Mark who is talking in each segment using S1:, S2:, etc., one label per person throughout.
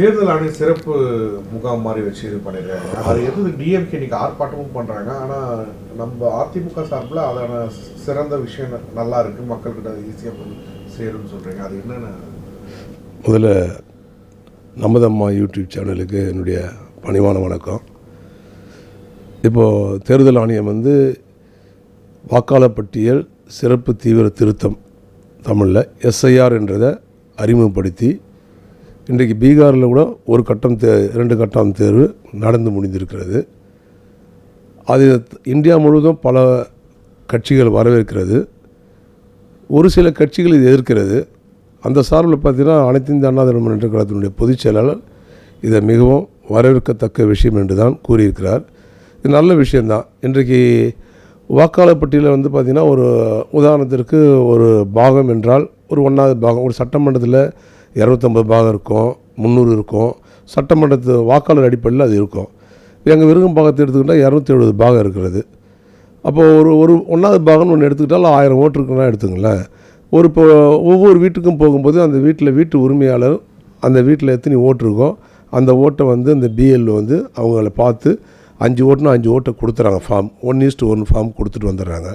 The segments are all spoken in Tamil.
S1: தேர்தல் ஆணைய சிறப்பு முகாம் மாதிரி வச்சு இது பண்ணிடுறாங்க அது எது டிஎம்கே இன்னைக்கு ஆர்ப்பாட்டமும் பண்ணுறாங்க ஆனால் நம்ம அதிமுக சார்பில் அதான சிறந்த விஷயம் நல்லா இருக்குது மக்கள்கிட்ட ஈஸியாக போய் சேரும்னு சொல்கிறீங்க அது என்னென்ன?
S2: முதல்ல நமதம்மா யூடியூப் சேனலுக்கு என்னுடைய பணிவான வணக்கம். இப்போது தேர்தல் ஆணையம் வந்து வாக்காளர் பட்டியல் சிறப்பு தீவிர திருத்தம் தமிழில் எஸ்ஐஆர் என்றதை அறிமுகப்படுத்தி இன்றைக்கு பீகாரில் கூட ஒரு கட்டம் தே இரண்டு கட்டம் தேர்வு நடந்து முடிந்திருக்கிறது. அது இந்தியா முழுவதும் பல கட்சிகள் வரவேற்கிறது. ஒரு சில கட்சிகள் இது எதிர்க்கிறது. அந்த சார்பில் பார்த்தீங்கன்னா அனைத்து இந்திய அண்ணா திராவிட முன்னேற்ற கழகத்தினுடைய பொதுச் செயலாளர் இதை மிகவும் வரவேற்கத்தக்க விஷயம் என்று தான் கூறியிருக்கிறார். இது நல்ல விஷயந்தான் இன்றைக்கு வாக்காளர் பட்டியலில் வந்து பார்த்திங்கன்னா ஒரு உதாரணத்திற்கு ஒரு பாகம் என்றால் ஒரு ஒன்றாவது பாகம். ஒரு சட்டமன்றத்தில் இரநூத்தம்பது பாகம் இருக்கும் முந்நூறு இருக்கும். சட்டமன்றத்து வாக்காளர் அடிப்படையில் அது இருக்கும். எங்கள் விருகம் பாகத்தை எடுத்துக்கிட்டால் இரநூத்தி எழுபது பாகம் இருக்கிறது. அப்போது ஒரு ஒரு ஒன்றாவது பாகம்னு ஒன்று எடுத்துக்கிட்டால் ஆயிரம் ஓட்டு இருக்குன்னா எடுத்துங்களேன். ஒரு இப்போ ஒவ்வொரு வீட்டுக்கும் போகும்போது அந்த வீட்டில் வீட்டு உரிமையாளர் அந்த வீட்டில் எத்தனை ஓட்டு இருக்கோ அந்த ஓட்டை வந்து அந்த பிஎல் வந்து அவங்கள பார்த்து அஞ்சு ஓட்டுனா அஞ்சு ஓட்டை கொடுத்துறாங்க form one east one form கொடுத்துட்டு வந்துடுறாங்க.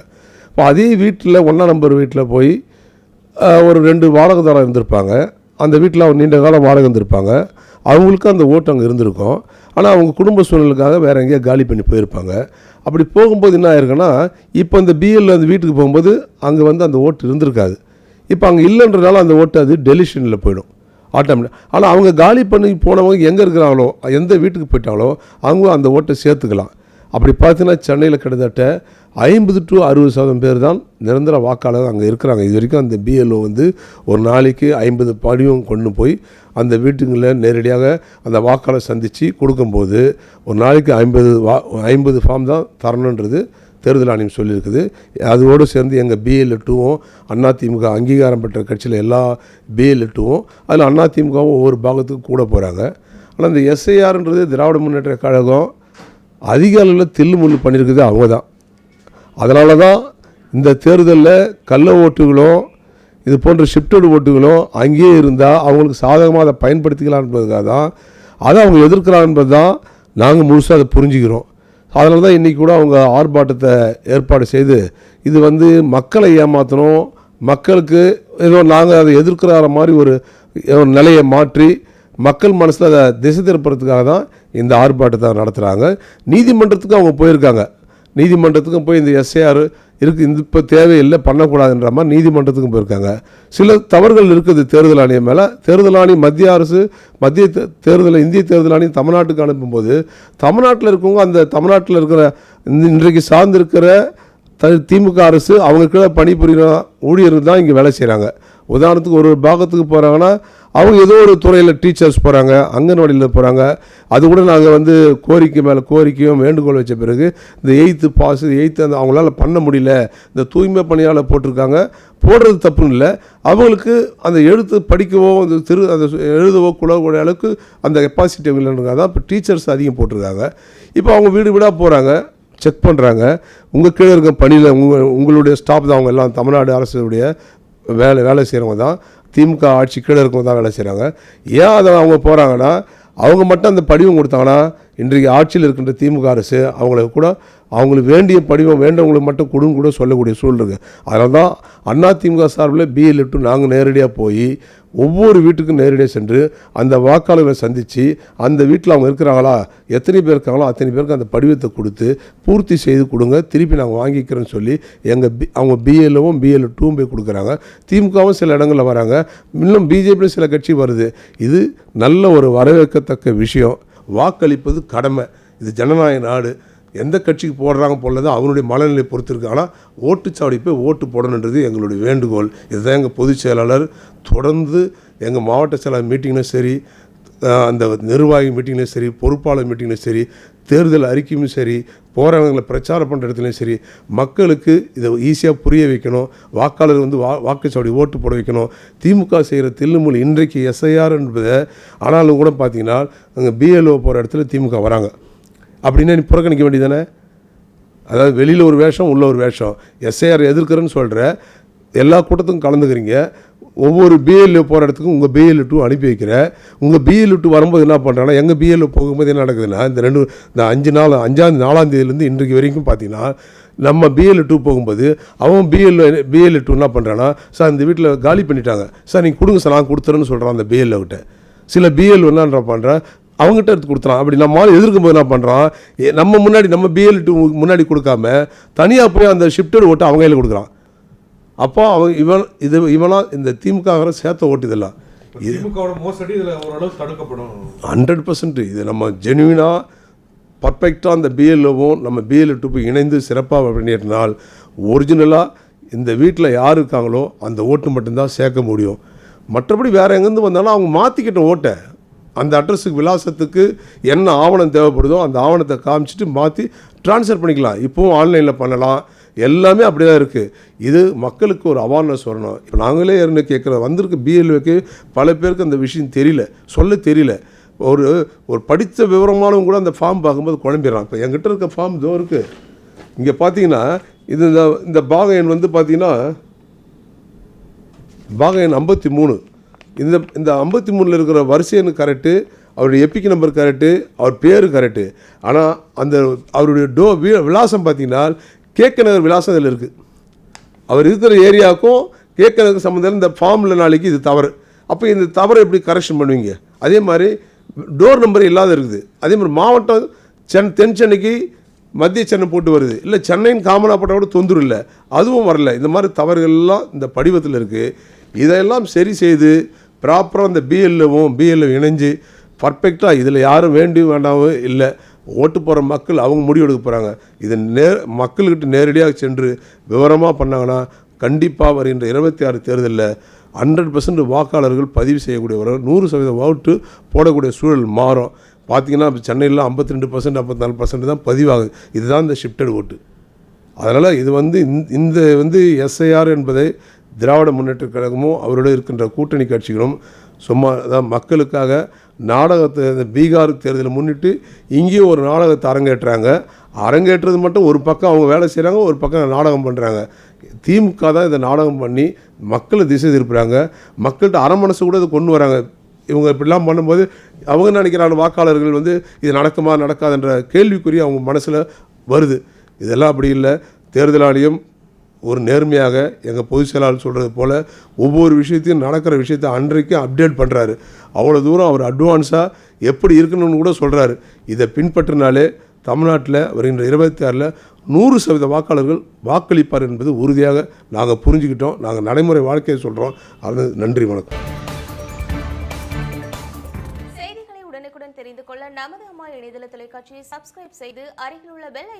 S2: இப்போ அதே வீட்டில் ஒன்றாம் நம்பர் வீட்டில் போய் ஒரு ரெண்டு வாடகைதாரம் இருந்திருப்பாங்க. அந்த வீட்டில் அவங்க நீண்ட காலம் வாடகை இருந்திருப்பாங்க அவங்களுக்கும் அந்த ஓட்டு அங்கே இருந்திருக்கும். ஆனால் அவங்க குடும்ப சூழ்நிலைக்காக வேறு எங்கேயோ காலி பண்ணி போயிருப்பாங்க. அப்படி போகும்போது என்ன ஆயிருக்குன்னா இப்போ அந்த பிஎல்ல அந்த வீட்டுக்கு போகும்போது அங்கே வந்து அந்த ஓட்டு இருந்திருக்காது. இப்போ அங்கே இல்லைன்றனால அந்த ஓட்டு அது டெலிஷனில் போயிடும். ஆட்டோமேட்டிக் ஆனால் அவங்க காலி பண்ணி போனவங்க எங்கே இருக்கிறாங்களோ எந்த வீட்டுக்கு போயிட்டாங்களோ அவங்க அந்த ஓட்டை சேர்த்துக்கலாம். அப்படி பார்த்தீங்கன்னா சென்னையில் கிட்டத்தட்ட ஐம்பது டு அறுபது சதவீதம் பேர் தான் நிரந்தர வாக்காளர் அங்கே இருக்கிறாங்க. இது வரைக்கும் அந்த பிஎல்ஓ வந்து ஒரு நாளைக்கு ஐம்பது படிவம் கொண்டு போய் அந்த வீட்டுங்களில் நேரடியாக அந்த வாக்காளர் சந்தித்து கொடுக்கும்போது ஒரு நாளைக்கு ஐம்பது வா ஐம்பது ஃபார்ம் தான் தரணுன்றது தேர்தல் ஆணையம் சொல்லியிருக்குது. அதோடு சேர்ந்து எங்கள் பிஎல் டூவும் அதிமுக அங்கீகாரம் பெற்ற கட்சியில் எல்லா பிஎல் டூவும் அதில் அதிமுகவும் ஒவ்வொரு பாகத்துக்கும் கூட போகிறாங்க ஆனால் இந்த எஸ்ஐஆர்ன்றது திராவிட முன்னேற்ற கழகம் அதிக அளவில் தில்லு முள்ளு பண்ணியிருக்குது அவங்க தான் அதனால தான் இந்த தேர்தலில் கள்ள ஓட்டுகளும் இது போன்ற ஷிஃப்டட் ஓட்டுகளும் அங்கேயே இருந்தால் அவங்களுக்கு சாதகமாக அதை பயன்படுத்திக்கலாம் என்பதுக்காக தான் அதை அவங்க எதிர்க்கிறாங்க என்பது தான் நாங்கள் முழுசாக அதை புரிஞ்சுக்கிறோம். அதனால தான் இன்றைக்கி கூட அவங்க ஆர்ப்பாட்டத்தை ஏற்பாடு செய்து இது வந்து மக்களை ஏமாற்றணும் மக்களுக்கு ஏதோ நாங்கள் அதை எதிர்க்கிற மாதிரி ஒரு நிலையை மாற்றி மக்கள் மனசில் அதை திசை திருப்புறதுக்காக தான் இந்த ஆர்ப்பாட்டத்தை நடத்துகிறாங்க நீதிமன்றத்துக்கும் அவங்க போயிருக்காங்க. நீதிமன்றத்துக்கும் போய் இந்த எஸ்ஏஆர் இருக்கு இந்த இப்போ தேவையில்லை பண்ணக்கூடாதுன்ற மாதிரி நீதிமன்றத்துக்கும் போயிருக்காங்க. சில தவறுகள் இருக்குது தேர்தல் ஆணையம் மேலே. தேர்தல் ஆணையம் மத்திய அரசு மத்திய தே- தேர்தல் இந்திய தேர்தல் ஆணையம் தமிழ்நாட்டுக்கு அனுப்பும்போது தமிழ்நாட்டில் இருக்கவங்க அந்த தமிழ்நாட்டில் இருக்கிற இன்றைக்கு சார்ந்திருக்கிற த திமுக அரசு அவங்க கீழே பணிபுரிகிற ஊழியர்கள் தான் இங்கே வேலை செய்கிறாங்க உதாரணத்துக்கு ஒரு ஒரு பாகத்துக்கு போகிறாங்கன்னா அவங்க ஏதோ ஒரு துறையில் டீச்சர்ஸ் போகிறாங்க அங்கன்வாடியில் போகிறாங்க அது கூட நாங்கள் வந்து கோரிக்கை மேலே கோரிக்கையும் வேண்டுகோள் வச்ச பிறகு இந்த எயித்து பாஸ் எயித்து அந்த அவங்களால பண்ண முடியல இந்த தூய்மை பணியாளர் போட்டிருக்காங்க போடுறது தப்புன்னு இல்லை. அவங்களுக்கு அந்த எழுத்து படிக்கவோ அந்த திரு அந்த எழுதவோ குழக்கூடிய அளவுக்கு அந்த கெப்பாசிட்டி இல்லைன்றதுக்காக தான் இப்போ டீச்சர்ஸ் அதிகம் போட்டிருக்காங்க. இப்போ அவங்க வீடு வீடாக போகிறாங்க செக் பண்ணுறாங்க உங்கள் கீழே இருக்க பணியில் உங்கள் உங்களுடைய ஸ்டாஃப் தான் அவங்க எல்லாம் தமிழ்நாடு அரசுடைய வேலை வேலை செய்கிறவங்க தான். திமுக ஆட்சி கீழே இருக்கவங்க தான் வேலை செய்கிறாங்க ஏன் அதை அவங்க போகிறாங்கன்னா அவங்க மட்டும் அந்த படிவம் கொடுத்தாங்கன்னா இன்றைக்கு ஆட்சியில் இருக்கின்ற திமுக அரசு அவங்களுக்கு கூட அவங்களுக்கு வேண்டிய படிவம் வேண்டவங்களுக்கு மட்டும் கொடுன்னு கூட சொல்லக்கூடிய சூழல் இருக்குது அதனால தான் அண்ணா திமுக சார்பில் பிஎல் நாங்கள் நேரடியாக போய் ஒவ்வொரு வீட்டுக்கும் நேரடியாக சென்று அந்த வாக்காளர்களை சந்தித்து அந்த வீட்டில் அவங்க இருக்கிறாங்களா எத்தனை பேர் இருக்காங்களோ அத்தனை பேருக்கு அந்த படிவத்தை கொடுத்து பூர்த்தி செய்து கொடுங்க திருப்பி நாங்கள் வாங்கிக்கிறோன்னு சொல்லி எங்கள் பி அவங்க பிஎல்ஓவும் பிஎல் டூவும் போய் கொடுக்குறாங்க. திமுகவும் சில இடங்களில் வராங்க. இன்னும் பிஜேபியும் சில கட்சி வருது. இது நல்ல ஒரு வரவேற்கத்தக்க விஷயம். வாக்களிப்பது கடமை. இது ஜனநாயக நாடு. எந்த கட்சிக்கு போடுறாங்க போடலதோ அவனுடைய மனநிலை பொறுத்திருக்கு. ஆனால் ஓட்டுச்சாவடி போய் ஓட்டு போடணுன்றது எங்களுடைய வேண்டுகோள். இதுதான் எங்கள் பொதுச் செயலாளர். தொடர்ந்து எங்கள் மாவட்ட செயலாளர் மீட்டிங்லையும் சரி அந்த நிர்வாகி மீட்டிங்லையும் சரி பொறுப்பாளர் மீட்டிங்லையும் சரி தேர்தல் அறிக்கையும் சரி போகிறவங்களை பிரச்சாரம் பண்ணுற இடத்துலையும் சரி மக்களுக்கு இதை ஈஸியாக புரிய வைக்கணும். வாக்காளர் வந்து வா வாக்குச்சாவடி ஓட்டு போட வைக்கணும். திமுக செய்கிற தில்லுமொழி இன்றைக்கு எஸ்ஐஆர் என்பதை ஆனாலும் கூட பார்த்தீங்கன்னா அங்கே பிஎல்ஓ போகிற இடத்துல திமுக வராங்க. அப்படின்னா நீ புறக்கணிக்க வேண்டியதானே அதாவது வெளியில் ஒரு வேஷம் உள்ள ஒரு வேஷம். எஸ்ஐஆர் எதிர்க்கிறேன்னு சொல்கிற எல்லா கூட்டத்துக்கும் கலந்துக்கிறீங்க. ஒவ்வொரு பிஎல்ஏ போகிற இடத்துக்கும் உங்கள் பிஎல் டூ அனுப்பி வைக்கிறேன் உங்கள் பிஎல் டூ வரும்போது என்ன பண்ணுறாங்கன்னா எங்கள் பிஎல் போகும்போது என்ன நடக்குதுன்னா இந்த ரெண்டு இந்த அஞ்சு நாள் அஞ்சாம் நாலாம் தேதியிலேருந்து இன்றைக்கு வரைக்கும் பார்த்தீங்கன்னா நம்ம பிஎல் டூ போகும்போது அவன் பிஎல் பிஎல் டூ என்ன பண்ணுறான்னா சார் இந்த வீட்டில் காலி பண்ணிட்டாங்க. சார் நீங்கள் கொடுங்க சார் நான் கொடுத்துறேன்னு சொல்கிறான் அந்த பிஎல்ல கிட்ட. சில பிஎல் என்ன பண்ணுறேன் அவங்ககிட்ட எடுத்து கொடுத்துறான். அப்படி நம்ம ஆள் எதிர்க்கும் போது என்ன பண்ணுறான் நம்ம முன்னாடி நம்ம பிஎல் டூ முன்னாடி கொடுக்காம தனியாக போய் அந்த ஷிஃப்டட் ஓட்டு அவங்க கையில் கொடுக்குறான். அப்போ அவன் இவன் இது இவனா இந்த திமுக சேர்த்த ஓட்டு இதெல்லாம்
S1: திமுகவோட மோசடி இதுல ஓரளவு தடுக்கப்படும்.
S2: ஹண்ட்ரட் பர்சன்ட் இது நம்ம ஜெனுவினாக பர்ஃபெக்டாக அந்த பிஎல்ஓவும் நம்ம பிஎல் டூப்பு இணைந்து சிறப்பாக பண்ணியிருந்தால் ஒரிஜினலாக இந்த வீட்டில் யார் இருக்காங்களோ அந்த ஓட்டு மட்டும்தான் சேர்க்க முடியும். மற்றபடி வேறு எங்கேருந்து வந்தாலும் அவங்க மாற்றிக்கிட்ட ஓட்டை அந்த அட்ரஸுக்கு விலாசத்துக்கு என்ன ஆவணம் தேவைப்படுதோ அந்த ஆவணத்தை காமிச்சிட்டு மாற்றி ட்ரான்ஸ்ஃபர் பண்ணிக்கலாம். இப்போவும் ஆன்லைனில் பண்ணலாம். எல்லாமே அப்படி தான் இருக்குது இது மக்களுக்கு ஒரு அவேர்னஸ் வரணும். இப்போ நாங்களே இருந்து கேட்குற வந்திருக்க பிஎல்ஓக்கு பல பேருக்கு அந்த விஷயம் தெரியல. சொல்ல தெரியல. ஒரு ஒரு படித்த விவரமானவங்க கூட அந்த ஃபார்ம் பார்க்கும்போது குழம்பிடுறான் இப்போ என்கிட்ட இருக்க ஃபார்ம் இதோ இருக்குது இங்கே பார்த்தீங்கன்னா இது இந்த இந்த பாகையன் வந்து பார்த்தீங்கன்னா பாகையன் ஐம்பத்தி மூணு. இந்த இந்த ஐம்பத்தி மூணில் இருக்கிற வரிசை எனக்கு கரெக்டு அவருடைய எப்பிக் நம்பர் கரெக்டு அவர் பேர் கரெக்டு ஆனால் அந்த அவருடைய டோ வி விலாசம் பார்த்தீங்கன்னா கேக்க நகர் விலாசம் இதில் இருக்குது அவர் இருக்கிற ஏரியாவுக்கும் கேக்க நகர் சம்மந்தம் இந்த ஃபார்மில் நாளைக்கு இது தவறு. அப்போ இந்த தவறை எப்படி கரெக்ஷன் பண்ணுவீங்க? அதே மாதிரி டோர் நம்பர் இல்லாத இருக்குது. அதே மாதிரி மாவட்டம் சென் தென் சென்னைக்கு மத்திய சென்னை போட்டு வருது. இல்லை சென்னையின் காமனாக போட்டால் கூட தொந்தரவு இல்லை. அதுவும் வரல. இந்த மாதிரி தவறுகள்லாம் இந்த படிவத்தில் இருக்குது இதையெல்லாம் சரி செய்து ப்ராப்பராக இந்த பிஎல்ஓவும் பிஎல்ஓ இணைஞ்சு பர்ஃபெக்டாக இதில் யாரும் வேண்டி வேண்டாமோ இல்லை ஓட்டு போகிற மக்கள் அவங்க முடிவெடுக்க போகிறாங்க இது நே மக்கள்கிட்ட நேரடியாக சென்று விவரமாக பண்ணாங்கன்னா கண்டிப்பாக வருகின்ற இருபத்தி ஆறு தேர்தலில் ஹண்ட்ரட் பர்சன்ட் வாக்காளர்கள் பதிவு செய்யக்கூடியவர்கள் நூறு சதவீதம் ஓட்டு போடக்கூடிய சூழல் மாறும். பார்த்தீங்கன்னா இப்போ சென்னையில் ஐம்பத்தி ரெண்டு பர்சன்ட் ஐம்பத்தி நாலு பர்சன்ட் தான் பதிவாகுது. இதுதான் இந்த ஷிஃப்டட் ஓட்டு அதனால் இது வந்து இந்த வந்து எஸ்ஐஆர் என்பதை திராவிட முன்னேற்ற கழகமும் அவரோட இருக்கின்ற கூட்டணி கட்சிகளும் சும்மா அதான் மக்களுக்காக நாடகத்தை இந்த பீகார் தேர்தலை முன்னிட்டு இங்கேயும் ஒரு நாடகத்தை அரங்கேற்றுறாங்க அரங்கேற்றது மட்டும் ஒரு பக்கம் அவங்க வேலை செய்கிறாங்க ஒரு பக்கம் நாடகம் பண்ணுறாங்க திமுக தான் இதை நாடகம் பண்ணி மக்களை திசை திருப்புறாங்க. மக்கள்கிட்ட அரை மனசு கூட இதை கொண்டு வராங்க. இவங்க இப்படிலாம் பண்ணும்போது அவங்க நினைக்கிறாங்க? வாக்காளர்கள் வந்து இது நடக்குமா நடக்காதுன்ற கேள்விக்குறி அவங்க மனசில் வருது. இதெல்லாம் அப்படி இல்லை. தேர்தல் ஆணையம் ஒரு நேர்மையாக எங்கள் பொதுச் செயலாளர் சொல்கிறது போல் ஒவ்வொரு விஷயத்தையும் நடக்கிற விஷயத்தை அன்றைக்கும் அப்டேட் பண்ணுறாரு அவ்வளோ தூரம் அவர் அட்வான்ஸாக எப்படி இருக்கணும்னு கூட சொல்கிறாரு இதை பின்பற்றினாலே தமிழ்நாட்டில் வருகின்ற இருபத்தி ஆறில் நூறு சதவீத வாக்காளர்கள் வாக்களிப்பார் என்பது உறுதியாக நாங்கள் புரிஞ்சுக்கிட்டோம். நாங்கள் நடைமுறை வாழ்க்கையை சொல்கிறோம் அது நன்றி வணக்கம்.
S3: செய்திகளை உடனுக்குடன் தெரிந்து கொள்ள நமது அம்மா இணையதள தொலைக்காட்சியை சப்ஸ்கிரைப் செய்து அருகில் உள்ள பெல்